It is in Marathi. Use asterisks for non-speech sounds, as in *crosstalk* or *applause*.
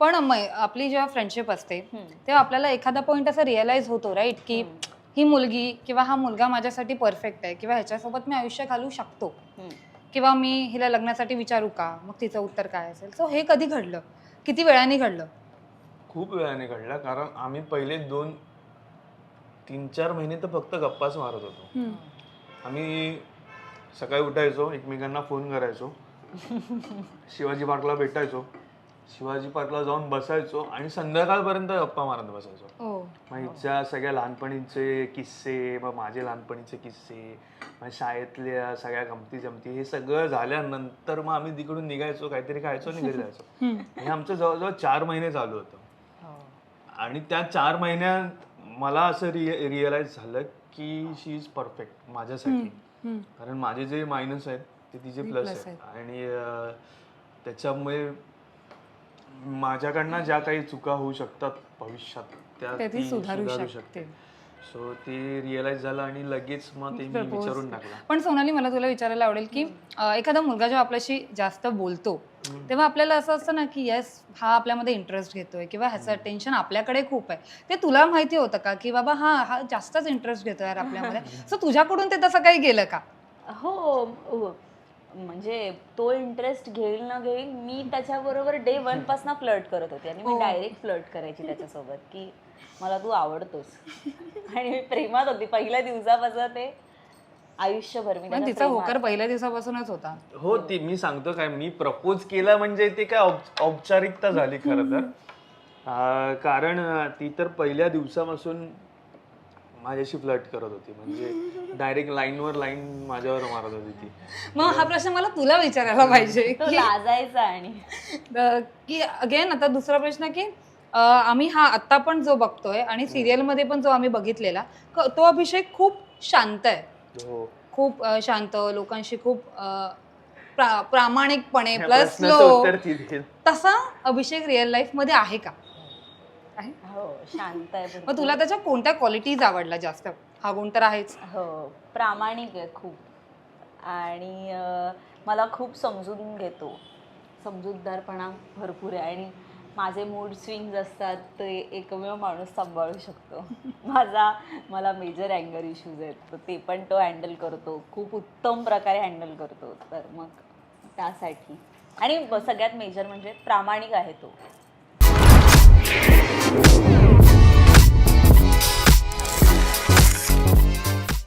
पण मै- आपली जेव्हा फ्रेंडशिप असते तेव्हा आपल्याला एखादा पॉईंट असा रिअलाइज होतो राईट की ही मुलगी किंवा हा मुलगा माझ्यासाठी परफेक्ट आहे किंवा ह्याच्यासोबत मी आयुष्य घालू शकतो. किंवा मी हिला लग्नासाठी विचारू का? मग तिचं उत्तर काय असेल? सो हे कधी घडलं? किती वेळाने घडलं? खूप वेळाने घडला कारण आम्ही पहिले दोन तीन चार महिने तर फक्त गप्पाच मारत होतो. आम्ही सकाळी उठायचो एकमेकांना फोन करायचो. *laughs* शिवाजी पार्कला भेटायचो. शिवाजी पार्कला जाऊन बसायचो आणि संध्याकाळपर्यंत गप्पा मारत बसायचो. हो. मग हिच्या सगळ्या लहानपणीचे किस्से मग माझे लहानपणीचे किस्से मग शाळेतल्या सगळ्या गमती जमती हे सगळं झाल्यानंतर मग आम्ही तिकडून निघायचो काहीतरी खायचो आणि घरी जायचो. *laughs* हे आमचं जवळजवळ चार महिने चालू होतं. आणि त्या चार महिन्यात मला असं रिअ रिअलाइज झालं की शी इज परफेक्ट माझ्यासाठी. कारण माझे जे मायनस आहेत ते तिचे प्लस आहेत. आणि त्याच्यामुळे माझ्याकडनं ज्या काही चुका होऊ शकतात भविष्यात त्या ते सुधारू शकते. सो ते रिअलाइज झालं आणि लगेच मग ते मी विचारून टाकलं. पण सोनाली मला तुला विचारायला आवडेल की एखादा मुलगा जेव्हा आपल्याशी जास्त बोलतो तेव्हा आपल्याला असं असतं ना की येस हा आपल्यामध्ये इंटरेस्ट घेतोय किंवा ह्याचं टेन्शन आपल्याकडे खूप आहे. ते तुला माहिती होतं का की बाबा हा हा जास्तच इंटरेस्ट घेतोय यार आपल्यामध्ये. *laughs* सो तुझ्याकडून ते तसं काही गेलं का? हो हो. म्हणजे तो इंटरेस्ट घेईल ना घेईल मी त्याच्याबरोबर डे वनपासून फ्लर्ट करत होते. आणि मी डायरेक्ट फ्लर्ट करायची त्याच्यासोबत की मला तू आवडतोस. *laughs* आणि मी प्रेमात होती. पहिल्या दिवसापासून ते आयुष्यभर मी तिचा. होकार पहिल्या दिवसापासूनच होता. हो ते मी सांगतो काय मी प्रपोज केला म्हणजे ते काय औप- औपचारिकता झाली खरं तर. *laughs* कारण ती तर पहिल्या दिवसापासून माझ्याशी फ्लर्ट करत होती. म्हणजे डायरेक्ट लाईनवर लाईन माझ्यावर मारत होती ती. मग हा प्रश्न मला तुला विचारायला पाहिजे तो की लाजायचा आणि अ, की अगेन आता दुसरा प्रश्न की अ, आम्ही हा आत्ता पण जो बघतोय आणि सिरियलमध्ये पण जो आम्ही बघितलेला क- तो अभिषेक खूप शांत आहे. हो. खूप अ, शांत लोकांशी खूप अ, प्रा- प्रामाणिकपणे प्लस प्रश्नाचं लो उत्तर ती देईल. तसा अभिषेक रिअल लाईफमध्ये आहे का? आहे. हो शांत आहे मग. तुला त्याच्या कोणत्या क्वालिटीज आवडल्या जास्त? हा गुण तर आहेच. हो प्रामाणिक आहे खूप. आणि अं, मला खूप समजून घेतो. समजूतदारपणा भरपूर आहे. आणि माझे मूड स्विंग्स असतात ते एकमेव माणूस सांभाळू शकतो. *laughs* माझा मला मेजर अँगर इश्यूज आहेत तर ते पण तो हँडल करतो. खूप उत्तम प्रकारे हँडल करतो. तर मग त्यासाठी. आणि ब- सगळ्यात मेजर म्हणजे प्रामाणिक आहे तो.